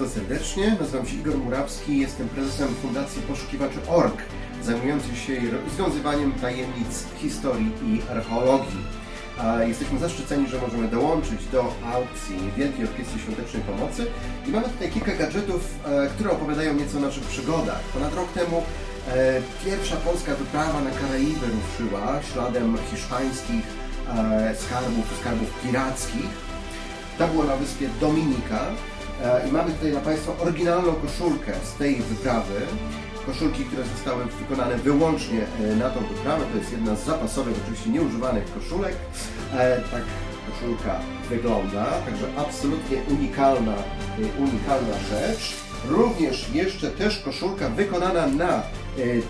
serdecznie. Nazywam się Igor Murawski, jestem prezesem Fundacji Poszukiwaczy Org, zajmującej się rozwiązywaniem tajemnic historii i archeologii. Jesteśmy zaszczyceni, że możemy dołączyć do aukcji Wielkiej Orkiestry Świątecznej Pomocy i mamy tutaj kilka gadżetów, e, które opowiadają nieco o naszych przygodach. Ponad rok temu e, pierwsza polska wyprawa na Karaiby ruszyła śladem hiszpańskich e, skarbów, skarbów pirackich. To było na wyspie Dominika i mamy tutaj dla Państwa oryginalną koszulkę z tej wyprawy. Koszulki, które zostały wykonane wyłącznie e, na tą wyprawę. To jest jedna z zapasowych, oczywiście nieużywanych koszulek. E, Tak koszulka wygląda, także absolutnie unikalna, e, unikalna rzecz. Również jeszcze też koszulka wykonana na e,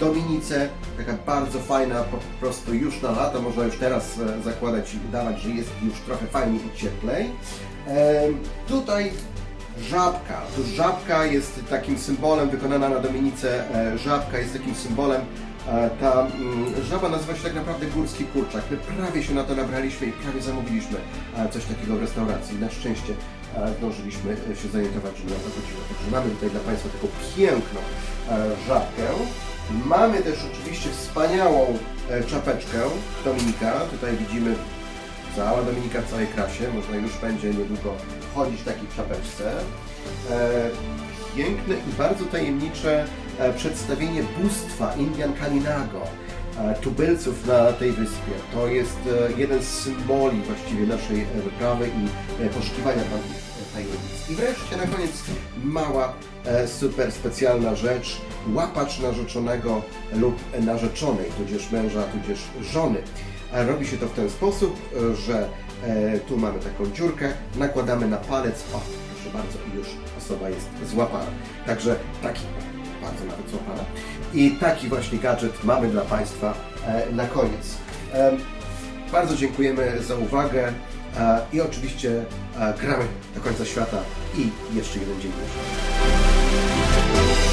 Dominice, taka bardzo fajna, po prostu już na lata, można już teraz e, zakładać i udawać, że jest już trochę fajniej i cieplej. E, Tutaj żabka. Tu żabka jest takim symbolem, wykonana na Dominice e, żabka jest takim symbolem. E, Ta mm, żaba nazywa się tak naprawdę górski kurczak. My prawie się na to nabraliśmy i prawie zamówiliśmy e, coś takiego w restauracji. Na szczęście zdążyliśmy się zorientować, że na to chodziło. Także mamy tutaj dla Państwa taką piękną żabkę. Mamy też oczywiście wspaniałą czapeczkę Dominika. Tutaj widzimy Cała Dominika w całej krasie, można już będzie niedługo chodzić w takiej czapeczce. E, piękne i bardzo tajemnicze e, przedstawienie bóstwa Indian Kalinago, e, tubylców na tej wyspie. To jest e, jeden z symboli właściwie naszej e, wyprawy i e, poszukiwania tam tych e, tajemnic. I wreszcie na koniec mała, e, super specjalna rzecz, łapacz narzeczonego lub narzeczonej, tudzież męża, tudzież żony. Robi się to w ten sposób, że e, tu mamy taką dziurkę, nakładamy na palec, o proszę bardzo, już osoba jest złapana. Także taki, bardzo nawet złapana. I taki właśnie gadżet mamy dla Państwa e, na koniec. Bardzo dziękujemy za uwagę e, i oczywiście gramy do końca świata i jeszcze jeden dzień. jeszcze.